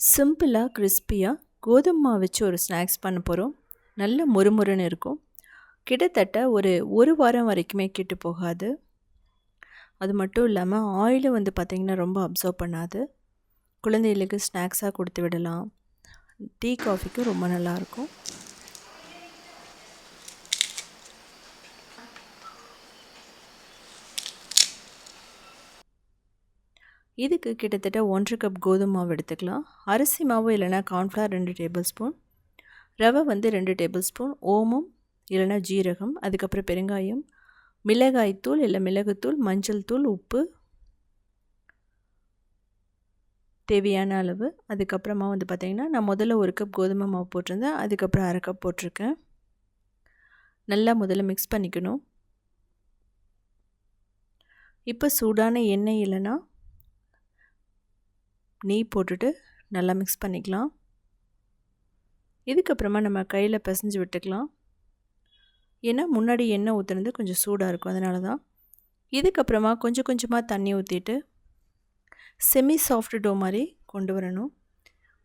சிம்பிளாக கிறிஸ்பியாக கோதுமை மாவு வச்சு ஒரு ஸ்நாக்ஸ் பண்ண போகிறோம் நல்ல மொறுமொறுன்னு இருக்கும். கிட்டத்தட்ட ஒரு ஒரு வாரம் வரைக்குமே கெட்டு போகாது. அது மட்டும் இல்லாமல் ஆயிலும் வந்து பார்த்திங்கன்னா ரொம்ப அப்சர்வ் பண்ணாது. குழந்தைகளுக்கு ஸ்நாக்ஸாக கொடுத்து விடலாம். டீ காஃபிக்கும் ரொம்ப நல்லாயிருக்கும் இதுக்கு கிட்டத்தட்ட ஒன்றரை கப் கோதுமை மாவு எடுத்துக்கலாம். அரிசி மாவு இல்லைனா கார்ன்ஃப்ளவர் ரெண்டு டேபிள் ஸ்பூன் ரவை வந்து ரெண்டு டேபிள் ஸ்பூன் ஓமம் இல்லைனா ஜீரகம் அதுக்கப்புறம் பெருங்காயம் மிளகாய்த்தூள் இல்லை மிளகுத்தூள் மஞ்சள் தூள் உப்பு தேவையான அளவு. அதுக்கப்புறமா வந்து பார்த்திங்கன்னா நான் முதல்ல ஒரு கப் கோதுமை மாவு போட்டிருந்தேன். அதுக்கப்புறம் அரை கப் போட்டிருக்கேன். நல்லா முதல்ல மிக்ஸ் பண்ணிக்கணும். இப்போ சூடான எண்ணெய் இல்லைன்னா நெய் போட்டுட்டு நல்லா மிக்ஸ் பண்ணிக்கலாம். இதுக்கப்புறமா நம்ம கையில் பிசைஞ்சு விட்டுக்கலாம். ஏன்னா முன்னாடி எண்ணெய் ஊற்றுனது கொஞ்சம் சூடாக இருக்கும். அதனால தான் இதுக்கப்புறமா கொஞ்சம் கொஞ்சமாக தண்ணி ஊற்றிட்டு செமி சாஃப்ட் டோ மாதிரி கொண்டு வரணும்.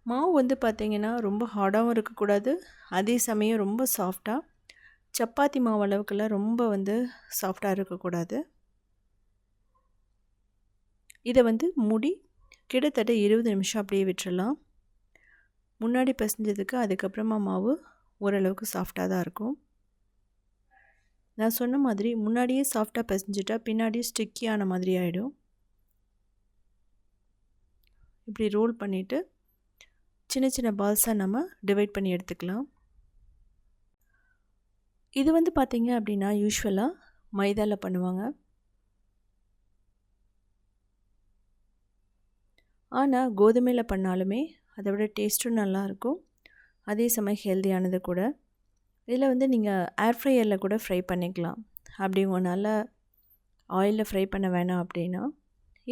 மாவு வந்து பார்த்திங்கன்னா ரொம்ப ஹார்டாகவும் இருக்கக்கூடாது. அதே சமயம் ரொம்ப சாஃப்டாக சப்பாத்தி மாவு அளவுக்குலாம் ரொம்ப வந்து சாஃப்டாக இருக்கக்கூடாது. இதை வந்து முடி கிட்டத்தட்ட இருபது நிமிஷம் அப்படியே விட்டுறலாம். முன்னாடி பிசைஞ்சதுக்கு அதுக்கப்புறமா மாவு ஓரளவுக்கு சாஃப்டாக தான் இருக்கும். நான் சொன்ன மாதிரி முன்னாடியே சாஃப்டாக பிசைஞ்சிட்டா பின்னாடியே ஸ்டிக்கியான மாதிரி ஆகிடும் இப்படி ரோல் பண்ணிவிட்டு சின்ன சின்ன பால்ஸாக நம்ம டிவைட் பண்ணி எடுத்துக்கலாம். இது வந்து பார்த்திங்க அப்படின்னா யூஸ்வலாக மைதாவில் பண்ணுவாங்க. ஆனால் கோதுமையில் பண்ணாலுமே அதை விட டேஸ்ட்டும் நல்லாயிருக்கும். அதே சமயம் ஹெல்த்தியானது கூட. இதில் வந்து நீங்கள் ஏர் ஃப்ரையரில் கூட ஃப்ரை பண்ணிக்கலாம். அப்படி உங்களால் ஆயிலில் ஃப்ரை பண்ண வேணாம் அப்படின்னா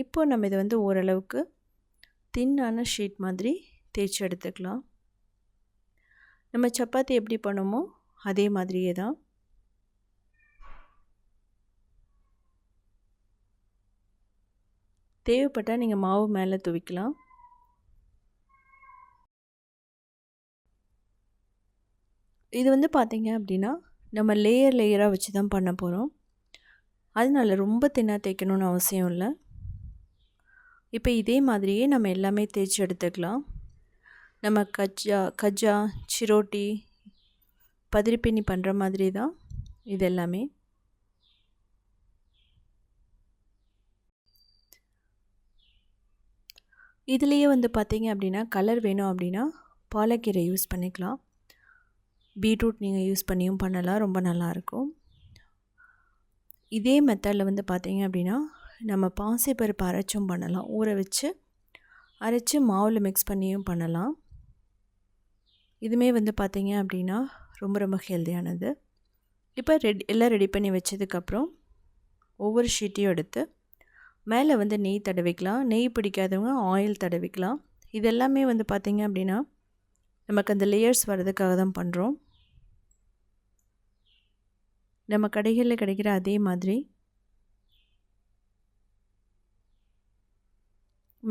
இப்போது நம்ம இதை வந்து ஓரளவுக்கு தின்னான ஷீட் மாதிரி தேய்ச்சி எடுத்துக்கலாம். நம்ம சப்பாத்தி எப்படி பண்ணுமோ அதே மாதிரியே தான். தேவைப்பட்டால் நீங்கள் மாவு மேலே துவிக்கலாம். இது வந்து பார்த்திங்க அப்படின்னா நம்ம லேயர் லேயராக வச்சு தான் பண்ண போகிறோம் அதனால ரொம்ப தின்னாக தேய்க்கணும்னு அவசியம் இல்லை. இப்போ இதே மாதிரியே நம்ம எல்லாமே தேய்ச்சி எடுத்துக்கலாம். நம்ம கஜ்ஜா கஜ்ஜா சிரோட்டி பதிரிப்பின்னி பண்ணுற மாதிரி தான் இது எல்லாமே. இதுலேயே வந்து பார்த்திங்க அப்படின்னா கலர் வேணும் அப்படின்னா பாலக்கீரை யூஸ் பண்ணிக்கலாம். பீட்ரூட் நீங்கள் யூஸ் பண்ணியும் பண்ணலாம் ரொம்ப நல்லாயிருக்கும் இதே மெத்தடில் வந்து பார்த்திங்க அப்படின்னா நம்ம பாசிப்பருப்பு அரைச்சும் பண்ணலாம். ஊற வச்சு அரைச்சி மாவில் மிக்ஸ் பண்ணியும் பண்ணலாம். இதுவுமே வந்து பார்த்திங்க அப்படின்னா ரொம்ப ரொம்ப ஹெல்த்தியானது இப்போ ரெடி எல்லாம் ரெடி பண்ணி வச்சதுக்கப்புறம் ஒவ்வொரு ஷீட்டையும் எடுத்து மேலே வந்து நெய் தடவிக்கலாம். நெய் பிடிக்காதவங்க ஆயில் தடவிக்கலாம். இது எல்லாமே வந்து பார்த்திங்க அப்படின்னா நமக்கு அந்த லேயர்ஸ் வர்றதுக்காக தான் பண்ணுறோம் நம்ம கடைகளில் கிடைக்கிற அதே மாதிரி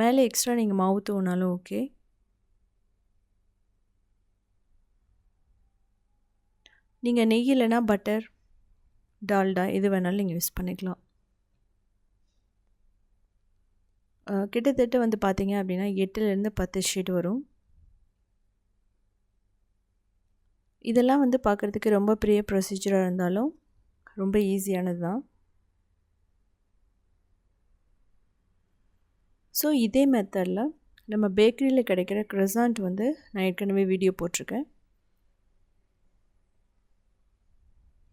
மேலே எக்ஸ்ட்ரா நீங்கள் மாவு தூவினாலும் ஓகே நீங்கள் நெய் இல்லைன்னா பட்டர் டால்டா எது வேணாலும் நீங்கள் யூஸ் பண்ணிக்கலாம். கிட்டத்தட்ட வந்து பார்த்தீங்க அப்படின்னா எட்டுலேருந்து பத்து ஷீட் வரும். இதெல்லாம் வந்து பார்க்குறதுக்கு ரொம்ப பெரிய ப்ரொசீஜராக இருந்தாலும் ரொம்ப ஈஸியானது தான். ஸோ இதே மெத்தடில் நம்ம பேக்கரியில் கிடைக்கிற க்ரெசாண்ட் வந்து நான் ஏற்கனவே வீடியோ போட்டிருக்கேன்.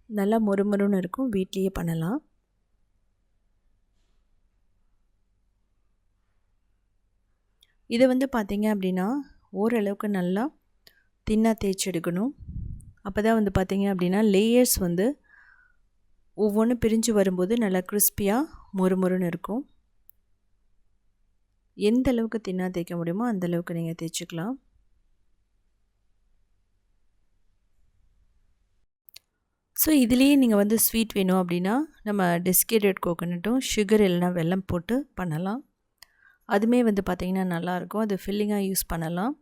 நல்லா மொறுமொறுன்னு இருக்கும் வீட்லேயே பண்ணலாம். இதை வந்து பார்த்திங்க அப்படின்னா ஓரளவுக்கு நல்லா தின்னாக தேய்ச்சி எடுக்கணும். அப்போ தான் வந்து பார்த்திங்க அப்படின்னா லேயர்ஸ் வந்து ஒவ்வொன்றும் பிரிஞ்சு வரும்போது நல்லா கிறிஸ்பியாக மொறுமொறுன்னு இருக்கும். எந்த அளவுக்கு தின்னாக தேய்க்க முடியுமோ அந்த அளவுக்கு நீங்கள் தேய்ச்சிக்கலாம். ஸோ இதுலேயே நீங்கள் வந்து ஸ்வீட் வேணும் அப்படின்னா நம்ம டெஸ்கேட்டட் கோகோனட்டும் சுகர் இல்லைனா வெல்லம் போட்டு பண்ணலாம். அதுவுமே வந்து பார்த்திங்கன்னா நல்லாயிருக்கும். அது ஃபில்லிங்காக யூஸ் பண்ணலாம்.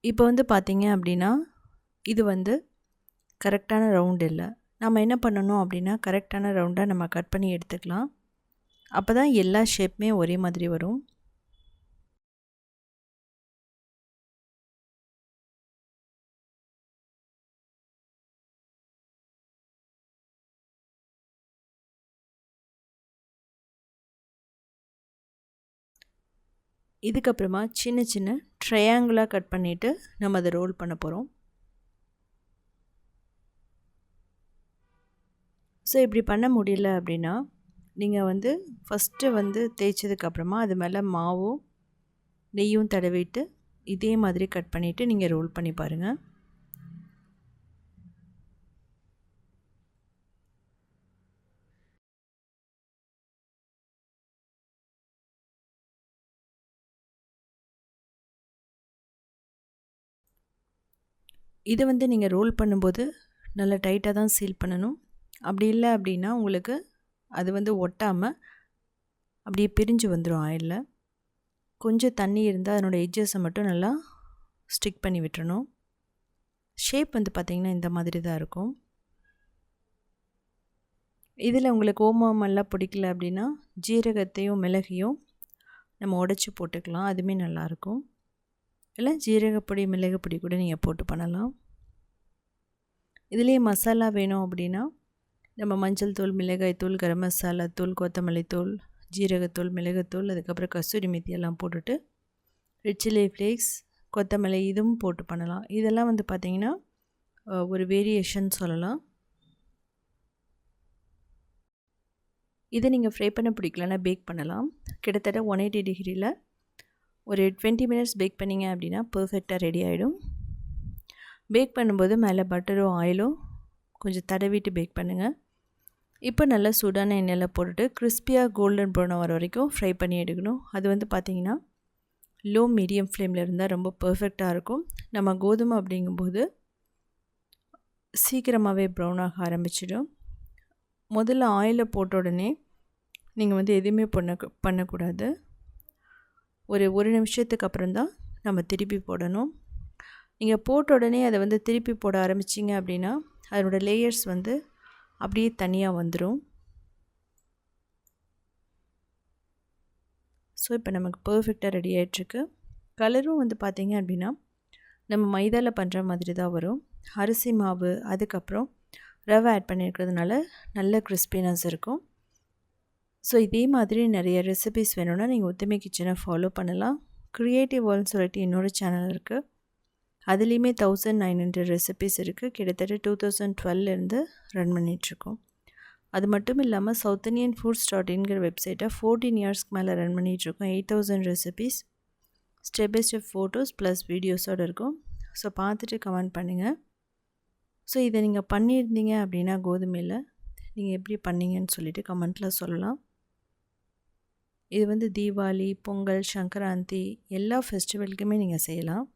இப்போ வந்து பார்த்திங்க அப்படின்னா இது வந்து கரெக்டான ரவுண்ட் இல்லை. நம்ம என்ன பண்ணணும் அப்படின்னா கரெக்டான ரவுண்டாக நம்ம கட் பண்ணி எடுத்துக்கலாம். அப்போ தான் எல்லா ஷேப்புமே ஒரே மாதிரி வரும். இதுக்கப்புறமா சின்ன சின்ன ட்ரையாங்கிளாக கட் பண்ணிவிட்டு நம்ம அதை ரோல் பண்ண போகிறோம் ஸோ இப்படி பண்ண முடியல அப்படின்னா நீங்கள் வந்து ஃபஸ்ட்டு வந்து தேய்ச்சதுக்கப்புறமா அது மேலே மாவும் நெய்யும் தடவிட்டு இதே மாதிரி கட் பண்ணிவிட்டு நீங்கள் ரோல் பண்ணி பாருங்கள் இதை வந்து நீங்கள் ரோல் பண்ணும்போது நல்லா டைட்டாக தான் சீல் பண்ணணும். அப்படி இல்லை அப்படின்னா உங்களுக்கு அது வந்து ஒட்டாமல் அப்படியே பிரிஞ்சு வந்துடும் ஆயிலில். கொஞ்சம் தண்ணி இருந்தால் அதனோடய எட்ஜஸை மட்டும் நல்லா ஸ்டிக் பண்ணி விட்டுறணும். ஷேப் வந்து பார்த்திங்கன்னா இந்த மாதிரி தான் இருக்கும். இதில் உங்களுக்கு ஓமமெல்லாம் பிடிக்கல அப்படின்னா ஜீரகத்தையும் மிளகையும் நம்ம உடச்சி போட்டுக்கலாம். அதுவுமே நல்லாயிருக்கும் இல்லை ஜீரகப்பொடி மிளகுப்பொடி கூட நீங்கள் போட்டு பண்ணலாம். இதுலேயே மசாலா வேணும் அப்படின்னா நம்ம மஞ்சள் தூள் மிளகாய் தூள் கரம் மசாலா தூள் கொத்தமல்லி தூள் ஜீரகத்தூள் மிளகுத்தூள் அதுக்கப்புறம் கஸ்தூரி மெத்தி எல்லாம் போட்டுட்டு ரெட் சில்லி ஃப்ளேக்ஸ் கொத்தமல்லி இதுவும் போட்டு பண்ணலாம். இதெல்லாம் வந்து பார்த்திங்கன்னா ஒரு வேரியேஷன் சொல்லலாம். இதை நீங்கள் ஃப்ரை பண்ண பிடிக்கலன்னா பேக் பண்ணலாம். கிட்டத்தட்ட ஒன் எயிட்டி டிகிரியில் ஒரு டுவெண்ட்டி மினிட்ஸ் பேக் பண்ணிங்க அப்படின்னா பர்ஃபெக்டாக ரெடி ஆகிடும் பேக் பண்ணும்போது மேலே பட்டரோ ஆயிலோ கொஞ்சம் தடவிட்டு பேக் பண்ணுங்கள் இப்போ நல்லா சூடான எண்ணெயில் போட்டுட்டு கிறிஸ்பியாக கோல்டன் ப்ரௌன் வர வரைக்கும் ஃப்ரை பண்ணி எடுக்கணும். அது வந்து பார்த்திங்கன்னா லோ மீடியம் ஃப்ளேமில் இருந்தால் ரொம்ப பர்ஃபெக்டாக இருக்கும். நம்ம கோதுமை அப்படிங்கும்போது சீக்கிரமாகவே ப்ரௌன் ஆக ஆரம்பிச்சிடும். முதல்ல ஆயிலில் போட்ட உடனே நீங்கள் வந்து எதுவுமே பண்ண பண்ணக்கூடாது. ஒரு ஒரு நிமிஷத்துக்கு அப்புறம் தான் நம்ம திருப்பி போடணும். நீங்கள் போட்ட உடனே அதை வந்து திருப்பி போட ஆரம்பிச்சிங்க அப்படின்னா அதனோட லேயர்ஸ் வந்து அப்படியே தனியாக வந்துடும் ஸோ இப்போ நமக்கு பர்ஃபெக்டாக ரெடி ஆகிட்டுருக்கு கலரும் வந்து பார்த்திங்க அப்படின்னா நம்ம மைதாவில் பண்ணுற மாதிரி தான் வரும். அரிசி மாவு அதுக்கப்புறம் ரவை ஆட் பண்ணியிருக்கிறதுனால நல்ல கிறிஸ்பினஸ் இருக்கும். ஸோ இதே மாதிரி நிறைய ரெசிபிஸ் வேணும்னா நீங்கள் ஒத்துமை கிச்சனை ஃபாலோ பண்ணலாம். க்ரியேட்டிவ் வேர்ல்னு சொல்லிட்டு இன்னொரு சேனல் இருக்குது அதுலேயுமே தௌசண்ட் நைன் ஹண்ட்ரட் ரெசிபிஸ் இருக்குது கிட்டத்தட்ட டூ தௌசண்ட் டுவெல்லேருந்து ரன் பண்ணிகிட்ருக்கோம் அது மட்டும் இல்லாமல் சவுத் இண்டியன் ஃபுட்ஸ் டாட் இன்கிற வெப்சைட்டை ஃபோர்டீன் இயர்ஸ்க்கு மேலே ரன் பண்ணிகிட்ருக்கோம் eight thousand recipes step by step photos plus வீடியோஸோடு இருக்கும். ஸோ பார்த்துட்டு கமெண்ட் பண்ணுங்கள் ஸோ இதை நீங்கள் பண்ணியிருந்தீங்க அப்படின்னா கோதுமையில் நீங்கள் எப்படி பண்ணீங்கன்னு சொல்லிவிட்டு கமெண்ட்டில் சொல்லலாம். இது வந்து தீபாவளி பொங்கல் சங்கராந்தி எல்லா ஃபெஸ்டிவலுக்குமே நீங்கள் செய்யலாம்.